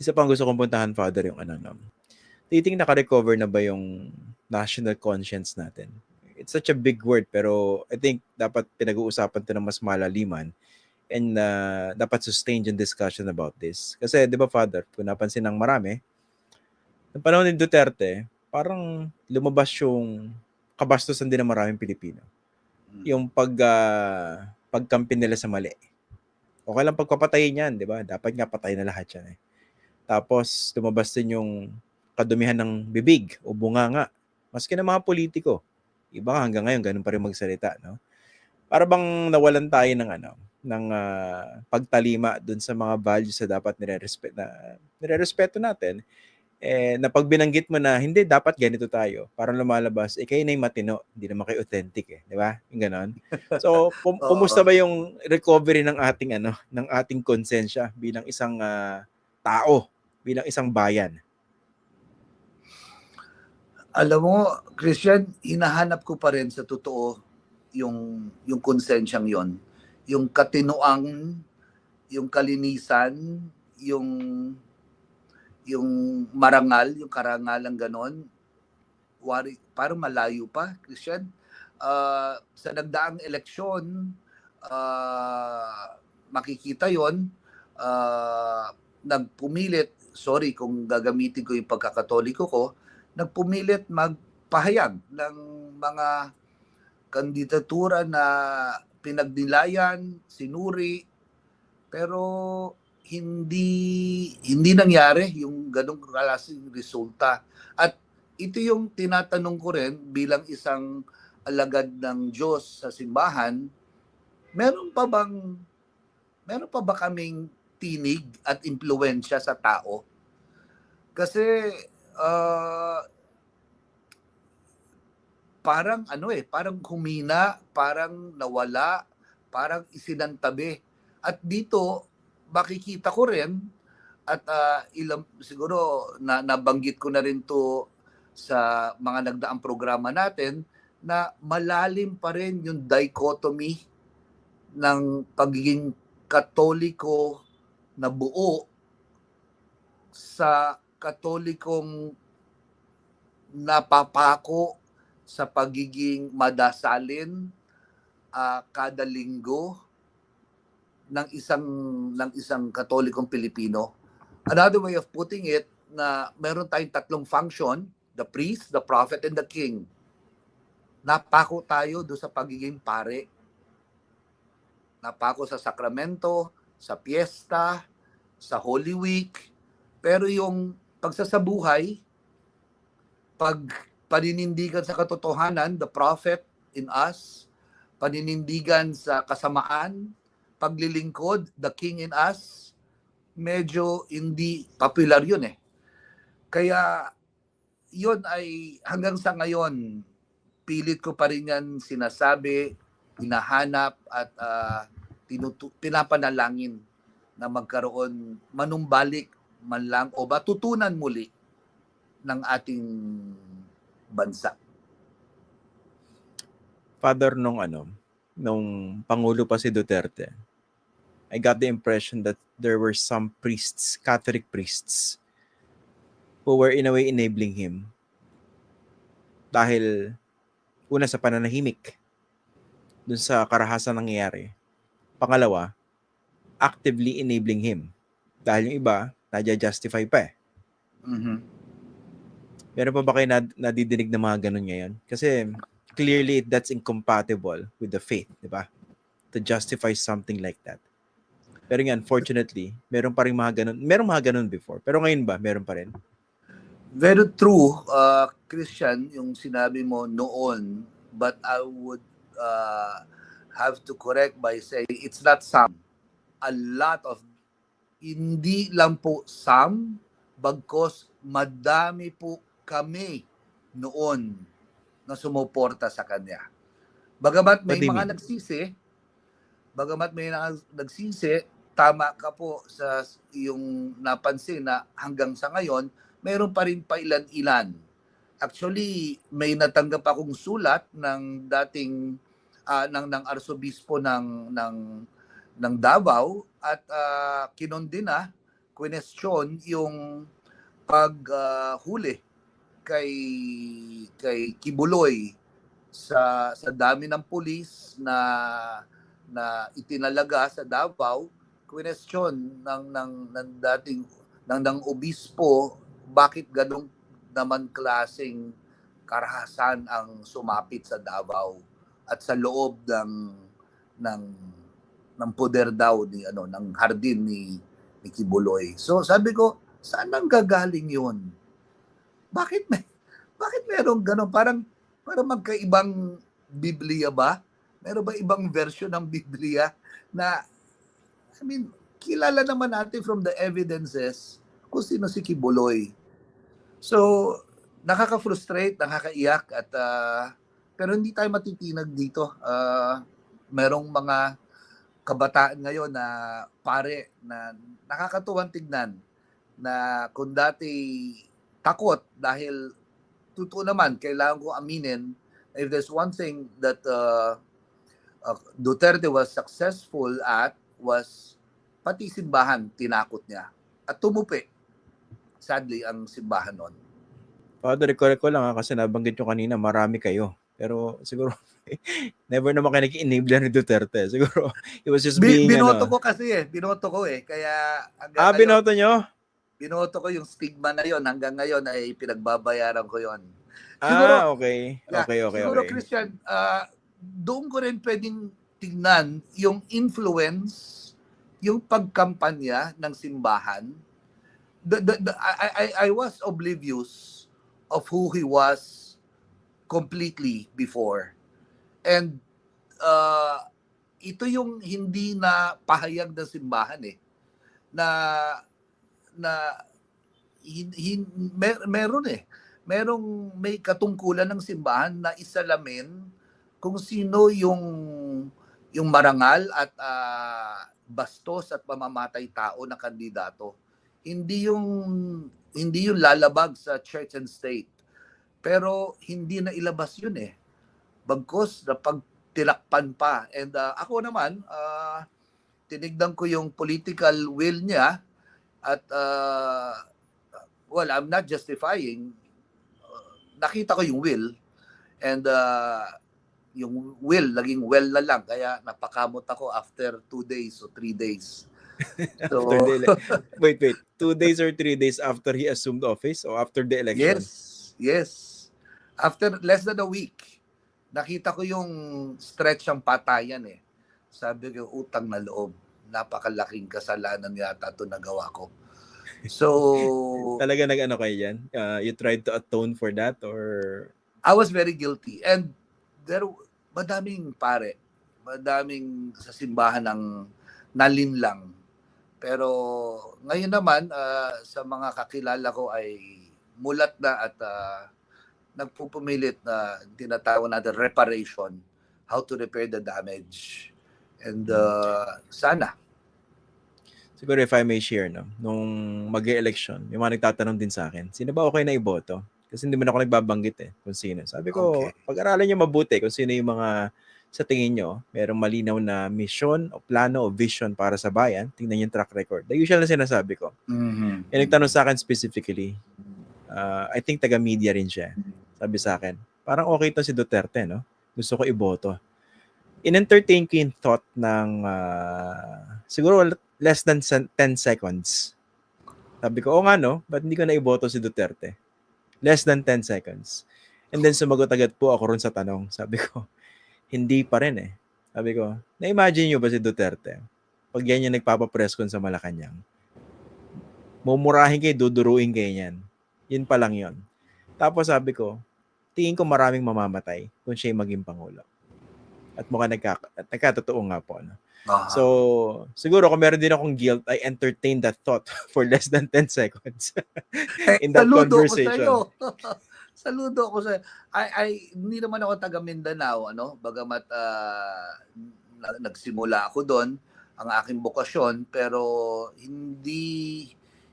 Isa pang gusto kong puntahan, Father, yung ano, no? Do you think naka-recover na ba yung national conscience natin? It's such a big word, pero I think dapat pinag-uusapan to ng mas malaliman and uh, dapat sustained yung discussion about this. Kasi, di ba, Father, kung napansin ng marami, ng panahon ni Duterte, parang lumabas yung kabastusan din ng maraming Pilipino. Yung pag, uh, pagkampi nila sa mali. Okay lang pagpapatayin yan, di ba? Dapat nga patay na lahat yan eh. Tapos, lumabas din yung kadumihan ng bibig o bunganga. Maski ng mga politiko. Iba nga hanggang ngayon, ganun pa rin magsalita, no? Para bang nawalan tayo ng ano, ng uh, pagtalima dun sa mga values na dapat nire-respeto na nire-respeto natin eh, na pag binanggit mo na, hindi, dapat ganito tayo. Parang lumalabas, eh, kayo na yung matino, hindi naman kayo authentic eh. Di ba? Yung ganon. So, kum- kumusta ba yung recovery ng ating, ano, ng ating konsensya bilang isang uh, tao, bilang isang bayan? Alam mo, Christian, hinahanap ko pa rin sa totoo yung yung konsensyang yon yung katinoang yung kalinisan yung yung marangal, yung karangalang ganon, wari, parang malayo pa, Christian. Uh, sa nagdaang eleksyon, uh, makikita yon uh, nagpumilit, sorry kung gagamitin ko yung pagkakatoliko ko, nagpumilit magpahayag ng mga kandidatura na pinagnilayan, sinuri, pero hindi hindi nangyari yung ganong klaseng resulta. At ito yung tinatanong ko rin bilang isang alagad ng Diyos sa simbahan, meron pa bang meron pa ba kaming tinig at impluensya sa tao? Kasi uh, parang ano eh, parang humina, parang nawala, parang isinantabi. At dito, makikita ko rin at uh, ilang siguro na nabanggit ko na rin to sa mga nagdaang programa natin na malalim pa rin yung dichotomy ng pagiging katoliko na buo sa katolikong napapako sa pagiging madasalin uh, kada linggo ng isang ng isang katolikong Pilipino. Another way of putting it na meron tayong tatlong function, the priest, the prophet, and the king. Napako tayo do sa pagiging pare. Napako sa sakramento, sa piyesta, sa Holy Week. Pero yung pagsasabuhay, pag paninindigan sa katotohanan, the prophet in us, paninindigan sa kasamaan, paglilingkod, the king in us, medyo hindi popular yun eh. Kaya yun ay hanggang sa ngayon, pilit ko pa rin yan sinasabi, hinahanap at uh, tinutu- pinapanalangin na magkaroon manumbalik man lang o matutunan muli ng ating bansa. Father, nung ano, nung Pangulo pa si Duterte, I got the impression that there were some priests, Catholic priests, who were in a way enabling him. Dahil, una sa pananahimik, dun sa karahasan nangyayari. Pangalawa, actively enabling him. Dahil yung iba, nadya-justify pa eh. Mm-hmm. Meron pa ba kayo nad- nadidinig na mga ganun ngayon? Kasi clearly that's incompatible with the faith, di ba? To justify something like that. Pero nga, unfortunately, meron pa rin mga ganun. Meron mga ganun before. Pero ngayon ba, meron pa rin? Very true, uh, Christian, yung sinabi mo noon. But I would uh, have to correct by saying it's not some. A lot of, hindi lang po some, bagkos madami po kami noon na sumuporta sa kanya. Bagamat may mga nagsisi, bagamat may nagsisi, tama ka po sa yung napansin na hanggang sa ngayon, mayroon pa rin pa ilan-ilan. Actually, may natanggap akong sulat ng dating uh, ng ng arsobispo ng ng ng Davao at uh, kinondena question yung paghuli kay kay Kibuloy sa sa dami ng pulis na na itinalaga sa Davao. Question ng ng ng dating ng ng obispo bakit ganong naman klaseng karahasan ang sumapit sa Davao at sa loob ng ng ng poder daw ni ano ng hardin ni ni Kibuloy. So sabi ko, saan nang gagaling 'yon? Bakit may bakit merong ganon parang parang magkaibang Biblia ba? Meron ba ibang version ng Biblia na I mean, kilala naman natin from the evidences kung sino si Kibuloy. So, nakaka-frustrate, nakakaiyak at ah, pero hindi tayo matitinag dito. Ah, merong mga kabataan ngayon na pare na nakakatuwang tignan na kung dati takot dahil totoo naman, kailangan ko aminin if there's one thing that uh, uh, Duterte was successful at was pati simbahan tinakot niya at tumupi sadly ang simbahan noon. Father, correct ko lang ha, kasi nabanggit nyo kanina, marami kayo. Pero siguro, never naman kayo nag-enable ni Duterte. Siguro, it was just Bi- being, binoto ano. ko kasi eh, binoto ko eh. Kaya hanggang Ah, ngayon, binoto nyo? binoto ko yung stigma na yon hanggang ngayon ay pinagbabayaran ko yon. Siguro- ah, okay. Yeah, Okay, okay, Siguro, okay. Christian, ah, doon ko rin pwedeng tignan yung influence, yung pagkampanya ng simbahan. The, the, the, I, I, I was oblivious of who he was completely before. And uh, ito yung hindi na pahayag ng simbahan eh. Na, na hin, hin, mer, meron eh merong may katungkulan ng simbahan na isalamin kung sino yung yung marangal at ah, bastos at mamamatay tao na kandidato. Hindi yung hindi yung lalabag sa church and state. Pero hindi na ilabas yun eh. Bagkos na pagtilakpan pa. And ah, ako naman, ah, tinignan ko yung political will niya at ah, well, I'm not justifying nakita ko yung will and uh, yung will naging well na lang kaya napakamot ako after two days o three days so After the ele- wait, wait. Two days or three days after he assumed office or after the election? yes yes after less than a week nakita ko yung stretch ng patayan eh sabi ko utang na loob napakalaking kasalanan yata to nagawa ko so Talaga nag-ano kayo yan? Uh, you tried to atone for that or... I was very guilty. And there, madaming pare, madaming sa simbahan ng nalinlang. Pero ngayon naman, ah, sa mga kakilala ko ay mulat na at ah, nagpupumilit na tinatawag natin reparation, how to repair the damage. And ah, sana, Siguro if I may share, no? Nung mag-election, yung mga nagtatanong din sa akin, sino ba okay na iboto? Kasi hindi man ako nagbabanggit eh kung sino. Sabi ko, Okay. pag-aralan nyo mabuti kung sino yung mga sa tingin nyo, merong malinaw na mission o plano o vision para sa bayan, tingnan yung track record. The usual na sinasabi ko. mm Yung nagtanong sa akin specifically, uh, I think taga-media rin siya. Sabi sa akin, parang okay to si Duterte, no? Gusto ko iboto. In-entertain ko yung thought ng ah, siguro less than sen- 10 seconds. Sabi ko, oo nga no, ba't hindi ko na iboto si Duterte? Less than 10 seconds. And then sumagot agad po ako ron sa tanong. Sabi ko, hindi pa rin eh. Sabi ko, na-imagine nyo ba si Duterte? Pag yan yung nagpapapress sa Malacanang, mumurahin kayo, duduruin kayo yan. Yun pa lang yun. Tapos sabi ko, tingin ko maraming mamamatay kung siya maging Pangulo. At mukhang nagka, at nagkatotoo nga po. No? Ah, So, siguro kung meron din akong guilt, I entertained that thought for less than 10 seconds. in that Saludo conversation. Ko. Saludo ako sa ay ay hindi naman ako taga Mindanao ano bagamat na- nagsimula ako doon ang aking bokasyon pero hindi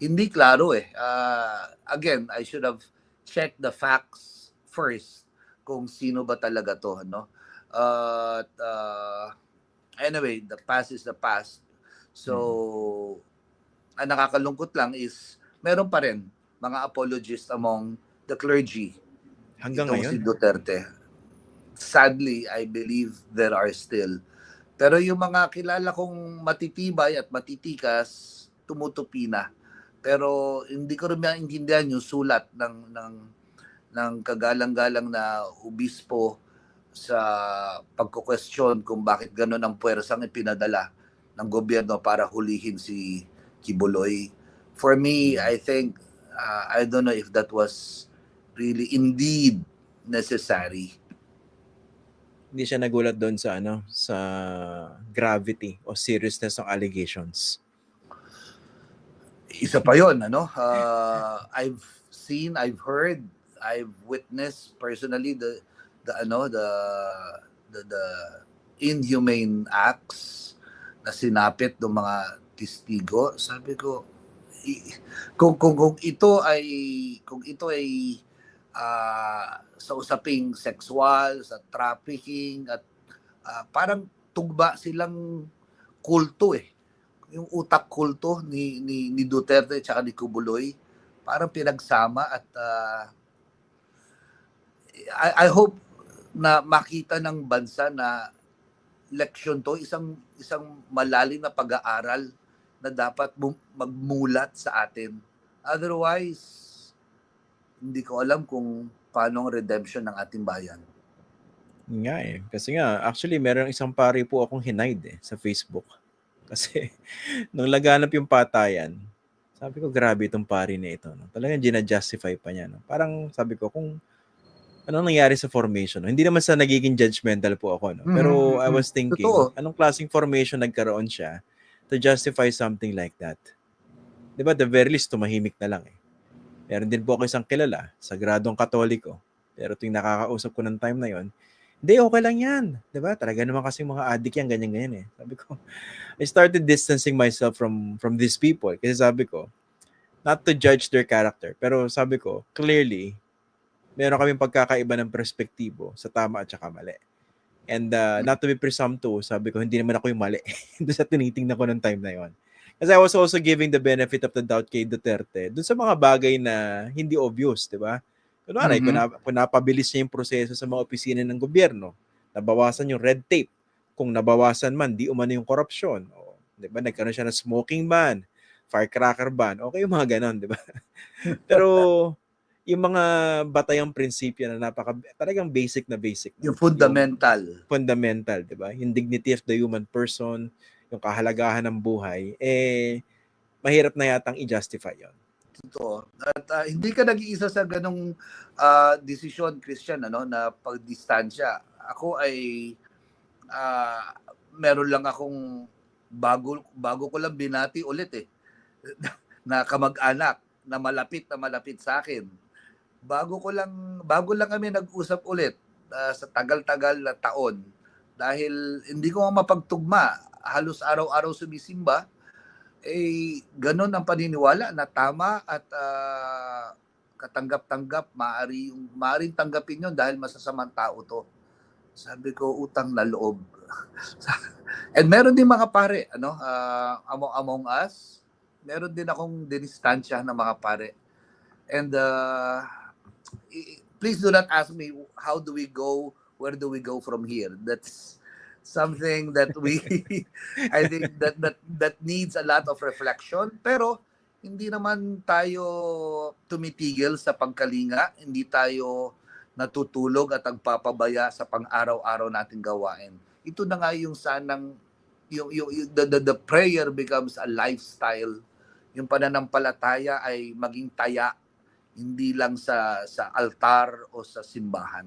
hindi klaro eh. Ah, again, I should have checked the facts first kung sino ba talaga to no. At ah, anyway, the past is the past. So ang nakakalungkot lang is meron pa rin mga apologists among the clergy Hanggang itong ngayon. si Duterte. Sadly, I believe there are still. Pero yung mga kilala kong matitibay at matitikas, tumutupi na. Pero hindi ko rin maintindihan yung sulat ng ng ng kagalang-galang na obispo sa pagko-question kung bakit ganun ang puwersang ipinadala ng gobyerno para hulihin si Kibuloy. For me, I think uh, I don't know if that was really indeed necessary. Hindi siya nagulat doon sa ano, sa gravity o seriousness ng allegations. Isa pa yon ano? Uh, I've seen, I've heard, I've witnessed personally the the ano the the, the inhumane acts na sinapit ng mga testigo. Sabi ko i- kung kung kung ito ay kung ito ay ah, sa usaping sexual, sa trafficking at ah, parang tugba silang kulto eh. Yung utak kulto ni ni, ni Duterte at ni Kubuloy parang pinagsama at ah, I, I hope na makita ng bansa na leksyon to isang isang malalim na pag-aaral na dapat mu- magmulat sa atin. Otherwise, hindi ko alam kung paano ang redemption ng ating bayan. Nga eh. Kasi nga, actually, meron isang pari po akong hinide eh, sa Facebook. Kasi, nung laganap yung patayan, sabi ko, grabe itong pari na ito. No? Talagang ginajustify pa niya. No? Parang sabi ko, kung anong nangyari sa formation. No? Hindi naman sa nagiging judgmental po ako. No? Pero Mhm, I mhm. was thinking, Totoo. anong klaseng formation nagkaroon siya to justify something like that? Di ba, the very least, tumahimik na lang eh. Meron din po ako isang kilala, sagradong katoliko. Pero tuwing nakakausap ko ng time na yon, hindi, okay lang yan. Ba? Talaga naman kasi mga addict yan, ganyan-ganyan eh. Sabi ko, I started distancing myself from from these people. Kasi sabi ko, not to judge their character, pero sabi ko, clearly, meron kaming pagkakaiba ng perspektibo sa tama at saka mali. And uh, not to be presumptuous, sabi ko, hindi naman ako yung mali. Doon sa tinitingnan ko ng time na yon. Kasi I was also giving the benefit of the doubt kay Duterte doon sa mga bagay na hindi obvious, di ba? Kunwari, Mhm. kung, na, kung napabilis niya yung proseso sa mga opisina ng gobyerno, nabawasan yung red tape. Kung nabawasan man, di umano yung korupsyon. O, di ba? Nagkaroon siya ng smoking ban, firecracker ban. Okay yung mga ganon, di ba? Pero yung mga batayang prinsipyo na napaka talagang basic na basic. Yung fundamental. fundamental, 'di ba? Yung dignity of the human person, yung kahalagahan ng buhay, eh mahirap na yatang i-justify 'yon. Totoo. At ah, hindi ka nag-iisa sa ganong ah, desisyon, Christian, ano, na pagdistansya. Ako ay ah, meron lang akong bago bago ko lang binati ulit eh na kamag-anak na malapit na malapit sa akin. Bago ko lang bago lang kami nag-usap ulit ah, sa tagal-tagal na taon dahil hindi ko mapagtugma halos araw-araw sumisimba eh ganun ang paniniwala na tama at ah, katanggap-tanggap maari yung maaring tanggapin yon dahil masasamang tao to. Sabi ko utang na loob. And meron din mga pare ano ah, among among us, meron din akong dinistansya ng mga pare. And uh, please do not ask me how do we go, where do we go from here. That's something that we I think that that that needs a lot of reflection pero hindi naman tayo tumitigil sa pagkalinga, hindi tayo natutulog at nagpapabaya sa pang-araw-araw nating gawain. Ito na nga yung sanang yung, yung, yung- the, the, the prayer becomes a lifestyle. Yung pananampalataya ay maging taya hindi lang sa sa altar o sa simbahan.